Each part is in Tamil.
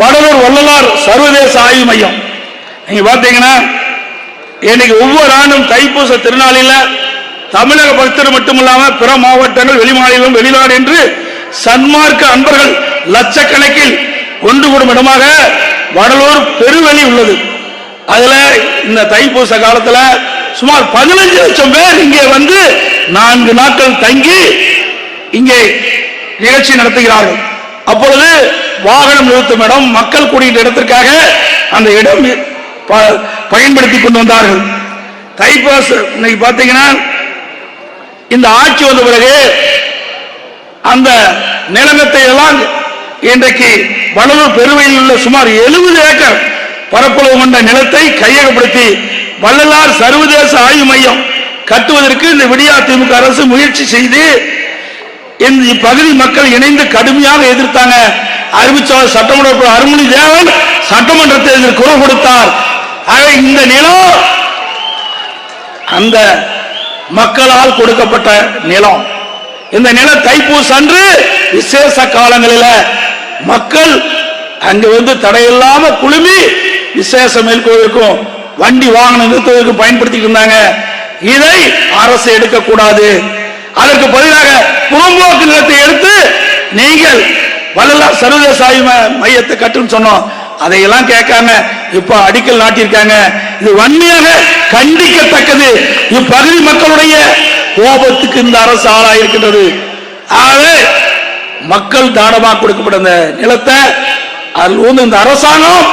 வடலூர் வள்ளலார் சர்வதேச ஆய்வு மையம். நீங்க பாத்தீங்கன்னா இன்னைக்கு ஒவ்வொரு ஆண்டும் தைப்பூச திருநாளில தமிழக பக்தர் மட்டுமில்லாம பிற மாவட்டங்கள் வெளிமாநிலம் வெளிநாடு என்று சன்மார்க்க அன்பர்கள் லட்சக்கணக்கில் ஒன்று கூடும் இடமாக வடலூர் பெருவெளி உள்ளது. அதுல இந்த தைப்பூச காலத்துல சுமார் பதினஞ்சு லட்சம் பேர் இங்கே வந்து நான்கு நாட்கள் தங்கி இங்கே நிகழ்ச்சி நடத்துகிறார்கள். அப்பொழுது வாகனம் நிறுத்தும் இடம் மக்கள் கூடுகின்ற இடத்திற்காக அந்த இடம் ப- பயன்படுத்தி கொண்டு வந்தார்கள். தைப்பாஸ் இன்னைக்கு பார்த்தீங்கன்னா இந்த ஆட்சி வந்த பிறகு அந்த நிலங்கத்தை எல்லாம் இன்றைக்கு வடலூர் பெருவையில் உள்ள சுமார் 70 ஏக்கர் பரப்பளவு கொண்ட நிலத்தை கையகப்படுத்தி வள்ளலார் சர்வதேச ஆய்வு மையம் கட்டுவதற்கு இந்த விடியா திமுக அரசு முயற்சி செய்து இந்த இப்பகுதி மக்கள் இணைந்து கடுமையாக எதிர்த்தாங்க. அறிவிச்சாளர் சட்டமன்ற அருமணி தேவன் சட்டமன்றத்தை இதற்கு குரல் கொடுத்தார். ஆக இந்த நிலம் அந்த மக்களால் கொடுக்கப்பட்ட நிலம். இந்த நில தைப்பூச அன்று விசேஷ காலங்களில் மக்கள் அங்கு வந்து தடையில்லாம குழுமி விசேஷ மேற்கொள்வதற்கும் வண்டி வாகன நிறுத்துவதற்கும் பயன்படுத்திட்டு இருந்தாங்க. இதை அரசு எடுக்கக்கூடாது. அதற்கு பதிலாக புறம்போக்கு நிலத்தை எடுத்து நீங்கள் வள்ளலார் சர்வதேச ஆய்வு மையத்தை கட்டுன்னு சொன்னோம். அதையெல்லாம் கேட்காம இப்ப அடிக்கல் நாட்டியிருக்காங்க. இது வன்மையாக கண்டிக்கத்தக்கது. இப்பகுதி மக்களுடைய கோபத்துக்கு இந்த அரசு ஆளாயிருக்கின்றது. ஆகவே மக்கள் தானமாக கொடுக்கப்பட்ட இந்த நிலத்தை அதில் வந்து இந்த அரசாங்கம்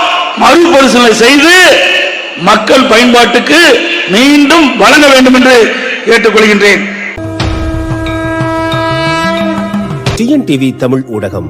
மறுபரிசீலனை செய்து மக்கள் பயன்பாட்டுக்கு மீண்டும் வழங்க வேண்டும் என்று கேட்டுக்கொள்கின்றேன். டிஎன்டிவி தமிழ் ஊடகம்.